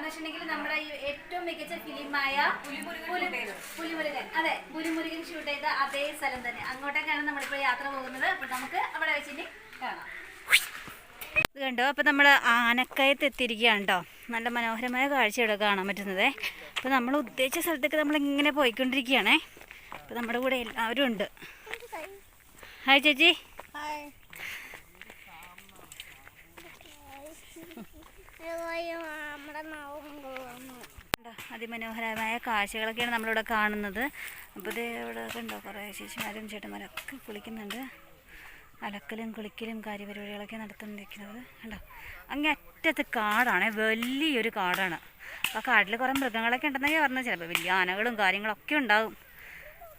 കാരണം വെച്ചിട്ടുണ്ടെങ്കിൽ നമ്മുടെ ഈ ഏറ്റവും മികച്ച ഫിലിമായ പുലിമുരുകൻ അതെ പുലിമുരുകൻ ഷൂട്ട് ചെയ്ത അതേ സ്ഥലം തന്നെ. അങ്ങോട്ടേക്കാണ് നമ്മളിപ്പോൾ യാത്ര പോകുന്നത്. അപ്പൊ നമുക്ക് അവിടെ വെച്ചിട്ട് കാണാം. ഇത് കണ്ടോ? അപ്പോൾ നമ്മൾ ആനക്കയത്ത് എത്തിയിരിക്കുകയാണ് കേട്ടോ നല്ല മനോഹരമായ കാഴ്ച ഇവിടെ കാണാൻ പറ്റുന്നത്. അപ്പോൾ നമ്മൾ ഉദ്ദേശിച്ച സ്ഥലത്തേക്ക് നമ്മൾ ഇങ്ങനെ പോയിക്കൊണ്ടിരിക്കുകയാണേ. അപ്പോൾ നമ്മുടെ കൂടെ എല്ലാവരും ഉണ്ട്. ഹായ് ചേച്ചി. അതിമനോഹരമായ കാഴ്ചകളൊക്കെയാണ് നമ്മളിവിടെ കാണുന്നത്. അപ്പോൾ ഇത് ഇവിടെ ഉണ്ടോ കുറേ ശിശുമാരും ചേട്ടന്മാരൊക്കെ കുളിക്കുന്നുണ്ട്. അലക്കലും കുളിക്കലും കാര്യപരിപാടികളൊക്കെ നടത്തുന്നിരിക്കുന്നത് കണ്ടോ അങ്ങേ അറ്റത്ത് കാടാണ് വലിയൊരു കാടാണ്. അപ്പോൾ കാട്ടിൽ കുറേ മൃഗങ്ങളൊക്കെ ഉണ്ടെന്നൊക്കെ പറഞ്ഞത് ചിലപ്പോൾ വലിയ ആനകളും കാര്യങ്ങളൊക്കെ ഉണ്ടാകും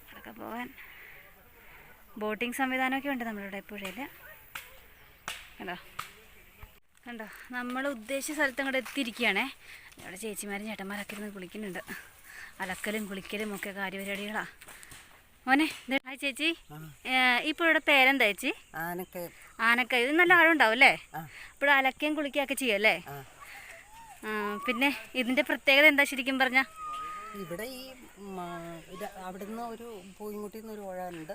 അതൊക്കെ പോകാൻ ബോട്ടിംഗ് സംവിധാനമൊക്കെ ഉണ്ട് നമ്മളിവിടെ പുഴയിൽ കണ്ടോ കണ്ടോ നമ്മൾ ഉദ്ദേശിച്ച സ്ഥലത്ത് അങ്ങോട്ട് എത്തിയിരിക്കുകയാണേ. ഇവിടെ ചേച്ചിമാരും ചേട്ടന്മാരൊക്കെ ഇരുന്ന് കുളിക്കുന്നുണ്ട്. അലക്കലും കുളിക്കലും ഒക്കെ കാര്യപരിപാടികളാ. മോനെ ഹായ് ചേച്ചി. ഇപ്പൊ ഇപ്പോൾ ഇവിടെ പേരെന്താ ചേച്ചി? ആനക്ക് ഇത് നല്ല ആഴമുണ്ടാവും അല്ലേ? ഇപ്പോഴും ഇപ്പോൾ അലക്കുകയും കുളിക്കുകയൊക്കെ ചെയ്യല്ലേ ആ. ആ, പിന്നെ ഇതിന്റെ പ്രത്യേകത എന്താ ശരിക്കും പറഞ്ഞ? ഇവിടെ ഈ അവിടുന്ന് ഒരു പൂയിൻകുട്ടിന്ന് ഒരു പുഴ ഉണ്ട്.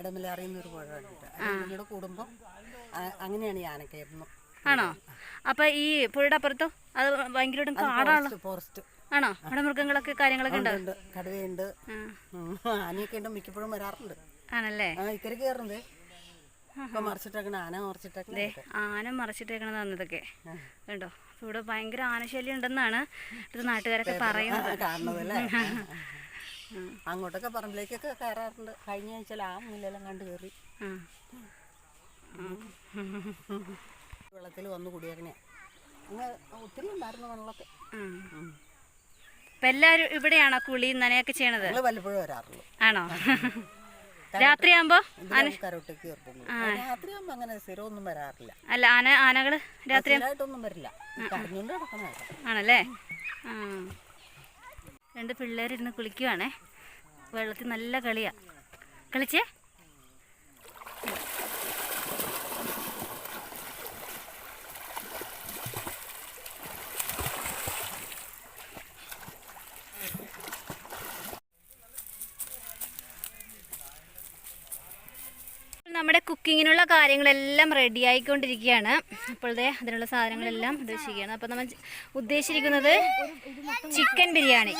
ഇടമലറിയുന്ന ഒരു പുഴ ഉണ്ട്. കൂടുമ്പോൾ അങ്ങനെയാണ് ഈ ആനക്കയറുന്നു ആണോ? അപ്പൊ ഈ പുഴയുടെ അപ്പുറത്തോ? അത് ഭയങ്കരമായിട്ടും കാടാണല്ലോ ഫോറസ്റ്റ് ആണോ? അവിടെ മൃഗങ്ങളൊക്കെ കാര്യങ്ങളൊക്കെ ഉണ്ടാവും ഉണ്ട് കടുവയുണ്ട്. ആനയൊക്കെ ഉണ്ട് മിക്കപ്പോഴും വരാറുണ്ട്. ആണല്ലേ? ആ ഇക്കരെ കയറുന്നത് ആന മറിച്ചിട്ടേക്കണത് ആന മറച്ചിട്ടേക്കണതാണ് ഇതൊക്കെ കണ്ടോ? ഇവിടെ ഭയങ്കര ആനശല്യം ഉണ്ടെന്നാണ് ഇത് നാട്ടുകാരൊക്കെ പറയുന്നത്. അങ്ങോട്ടൊക്കെ പറമ്പിലേക്കൊക്കെ കയറാറുണ്ട്. കഴിഞ്ഞ ആഴ്ച ആ മുന്നിലെല്ലാം കണ്ടു കയറി. വെള്ളത്തിൽ വന്ന് കുടിയേക്കണേ. അങ്ങ് ഒത്തിരി ഉണ്ടായിരുന്നു വെള്ളത്തിൽ ഉം. അപ്പൊ എല്ലാരും ഇവിടെയാണോ കുളി നനയൊക്കെ ചെയ്യണത്? ഞങ്ങൾ വല്ലപ്പോഴും വരാറുള്ളൂ. ആണോ? രാത്രിയാകുമ്പോ രാത്രിയാകുമ്പോൾ അങ്ങനെ സ്ഥിരമൊന്നും വരാറില്ല. അല്ല ആന ആനകൾ രാത്രി വരില്ല. കരഞ്ഞുകൊണ്ട് ആണല്ലേ? രണ്ട് പിള്ളേരിരുന്ന് കുളിക്കുവാണേ. വെള്ളത്തിൽ നല്ല കളിയാ. കളിച്ചേ? നമ്മുടെ കുക്കിങ്ങിനുള്ള കാര്യങ്ങളെല്ലാം റെഡി ആയിക്കൊണ്ടിരിക്കുകയാണ്. അപ്പോഴത്തെ അതിനുള്ള സാധനങ്ങളെല്ലാം ഉദ്ദേശിക്കുകയാണ് അപ്പോൾ നമ്മൾ ഉദ്ദേശിച്ചിരിക്കുന്നത് ചിക്കൻ ബിരിയാണി.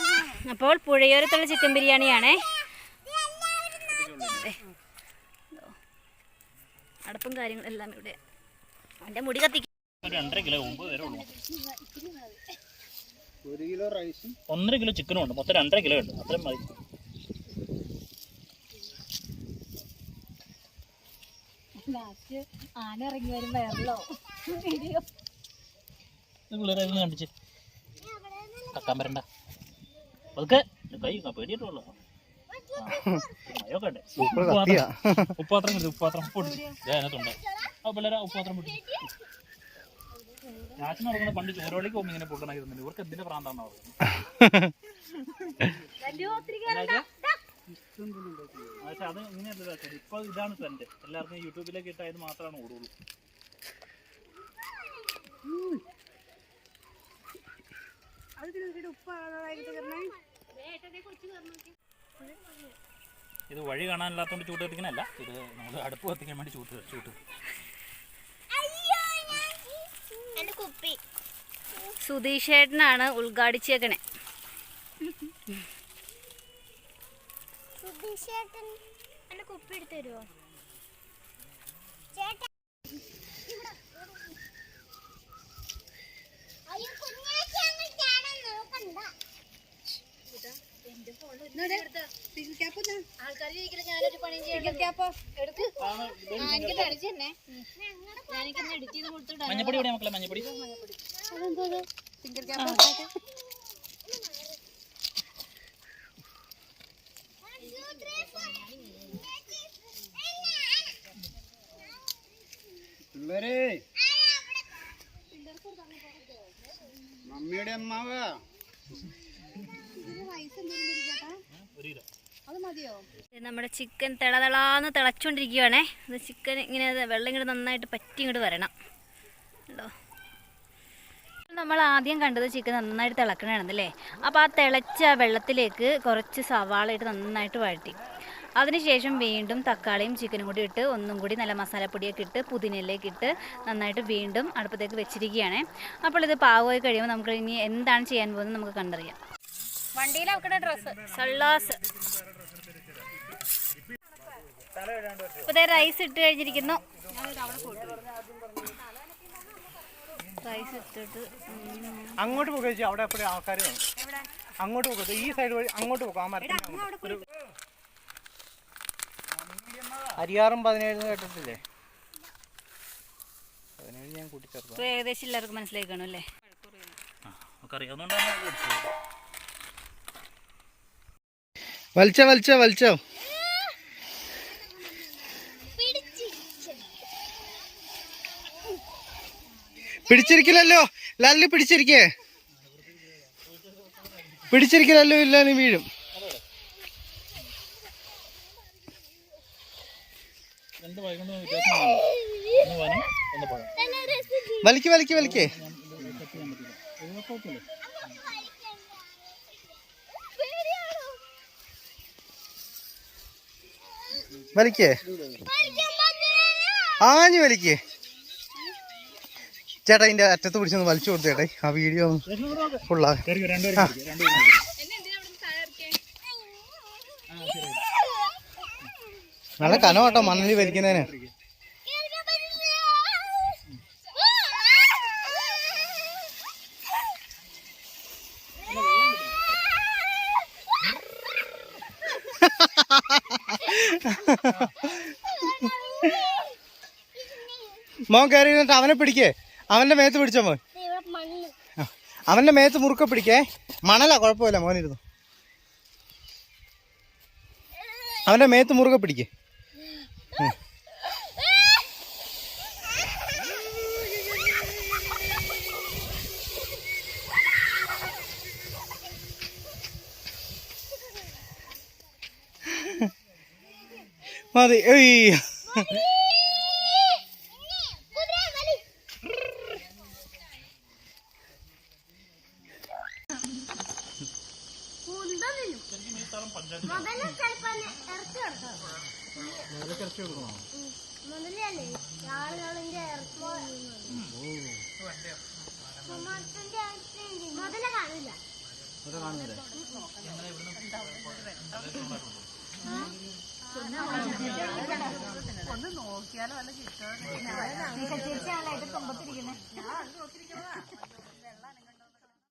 അപ്പോൾ പുഴയോരത്തുള്ള ചിക്കൻ ബിരിയാണിയാണേ. അടപ്പും കാര്യങ്ങളെല്ലാം ഇവിടെ. എന്റെ മുടി കത്തിക്കും ഒരു കിലോ റൈസും ഒന്നര കിലോ ചിക്കനും ഉണ്ട്. മൊത്തം രണ്ടര കിലോ ഉണ്ട്. അത്രയും മതി. ആന ഇറങ്ങി വരും വയറലോ വീഡിയോ. പിള്ളേരെ ഒന്ന് കണ്ടിച്ച് കക്കാൻ വരണ്ട. അതൊക്കെ കൈ പേടിയിട്ടുള്ളൂ മയൊക്കെ ഉപ്പാത്രം കിട്ടും ഉപ്പാത്രം അതിനകത്തുണ്ട്. ആ പിള്ളേരെ ഉപ്പാത്രം പൊട്ടി രാത്രി നടക്കുന്ന പണ്ട് ചോരോളിക്ക് പോകുമ്പോൾ ഇങ്ങനെ പൊട്ടണായിരുന്നില്ല ഇവർക്ക് എന്തിന്റെ പ്രാന്താണോ പക്ഷെ അത് ഇങ്ങനെയല്ല. ഇപ്പൊ ഇതാണ് ട്രെൻഡ് എല്ലാവർക്കും യൂട്യൂബിലേക്ക് ഇട്ടായത് മാത്രമാണ് ഓടുള്ളൂ. ഇത് വഴി കാണാനില്ലാത്തതുകൊണ്ട് ചൂട്ട് കത്തിക്കണല്ല ഇത് നമ്മൾ അടുപ്പ് കത്തിക്കാൻ വേണ്ടി ചൂട്ട് ചൂട്ട്. സുധീഷേട്ടനാണ് ഉദ്ഘാടിച്ചേക്കണേ. സുധീഷേട്ടൻ. എന്നെ കുപ്പി എടുത്ത് തരുമോ ചേട്ടാ മഞ്ഞപ്പൊടി കുഞ്ഞാച്ചി അങ്ങ് പിള്ളേരെ മമ്മിയുടെ അമ്മാവ. നമ്മുടെ ചിക്കൻ തിളതിളാന്ന് തിളച്ചോണ്ടിരിക്കുവാണേ. അത് ചിക്കൻ ഇങ്ങനെ വെള്ളം ഇങ്ങോട്ട് നന്നായിട്ട് പറ്റി ഇങ്ങോട്ട് വരണം. കേട്ടോ നമ്മൾ ആദ്യം കണ്ടത് ചിക്കൻ നന്നായിട്ട് തിളക്കണതാണല്ലേ അപ്പോൾ ആ തിളച്ച വെള്ളത്തിലേക്ക് കുറച്ച് സവാളയിട്ട് നന്നായിട്ട് വഴറ്റി. അതിനുശേഷം വീണ്ടും തക്കാളിയും ചിക്കനും കൂടി ഇട്ട് ഒന്നും കൂടി നല്ല മസാലപ്പൊടിയൊക്കെ ഇട്ട് പുതിനയിലേക്ക് ഇട്ട് നന്നായിട്ട് വീണ്ടും അടുപ്പത്തേക്ക് വെച്ചിരിക്കുകയാണ്. അപ്പോൾ ഇത് പാകമായി കഴിയുമ്പോൾ നമുക്ക് ഇനി എന്താണ് ചെയ്യാൻ പോകുന്നത് നമുക്ക് കണ്ടറിയാം. വണ്ടിയിൽ അവക്കടെ ഡ്രസ്സ്. സള്ളാസ്. ഇപ്പോൾ റൈസ് ഇട്ട് കഴിഞ്ഞിരിക്കുന്നു. റൈസ് ഇട്ടിട്ട് അങ്ങോട്ട് പോകുക അവിടെ എപ്പോഴും ആൾക്കാർ അങ്ങോട്ട് പോകുക ഈ സൈഡ് വഴി അങ്ങോട്ട് പോകും ആ മരത്തിന് ഒരു അരിയാറും പതിനേഴ് കേട്ടിട്ടില്ലേ? പതിനേഴ് ഞാൻ കൂട്ടിച്ചേർത്തു ഏകദേശം എല്ലാവർക്കും മനസ്സിലായി കാണും അല്ലേ വലിച്ചോ വലിച്ചോ വലിച്ചോ. പിടിച്ചിരിക്കില്ലല്ലോ. ലല്ലു പിടിച്ചിരിക്കേ. പിടിച്ചിരിക്കില്ലല്ലോ ഇല്ല നീ വീഴും. രണ്ട് വൈകുന്ന വ്യത്യാസം ഒന്ന് വനം ഒന്ന് പഴം വലിക്ക് വലിക്ക് വലിക്കേ. വലിക്കേ. ആഞ്ഞു വലിക്ക്. ചേട്ടാ ഇതിന്റെ അറ്റത്ത് പിടിച്ചൊന്ന് വലിച്ചു കൊടുത്തേട്ടെ ചേട്ടാ. ആ വീഡിയോ ഫുള്ളാ നല്ല കനം കേട്ടോ മണ്ണിൽ വലിക്കുന്നതിന് മോൻ കയറി ഇരുന്നിട്ട് അവനെ പിടിക്കേ. അവന്റെ മേത്ത് പിടിച്ചോ മോൻ. അവന്റെ മേത്ത് മുറുക്ക പിടിക്കേ. മണലാ കുഴപ്പമില്ല മോനിരുന്നു. അവന്റെ മേത്ത് മുറുകെ പിടിക്കേ. മതി മലപ്പുറം പഞ്ചായത്ത് മുതലൊക്കെ ഇറച്ചി കൊടുക്കണോ? മുതലല്ലേ? ആളുകളിന്റെ മുതല കാണില്ല. മുതല കാണില്ലേ. ഒന്ന് നോക്കിയാലോ അല്ല കിട്ടാൻ ചേച്ചി ആളായിട്ട് തുമ്പത്തിരിക്കുന്നേ ഞാൻ നോക്കിയിരിക്കുന്നതാ.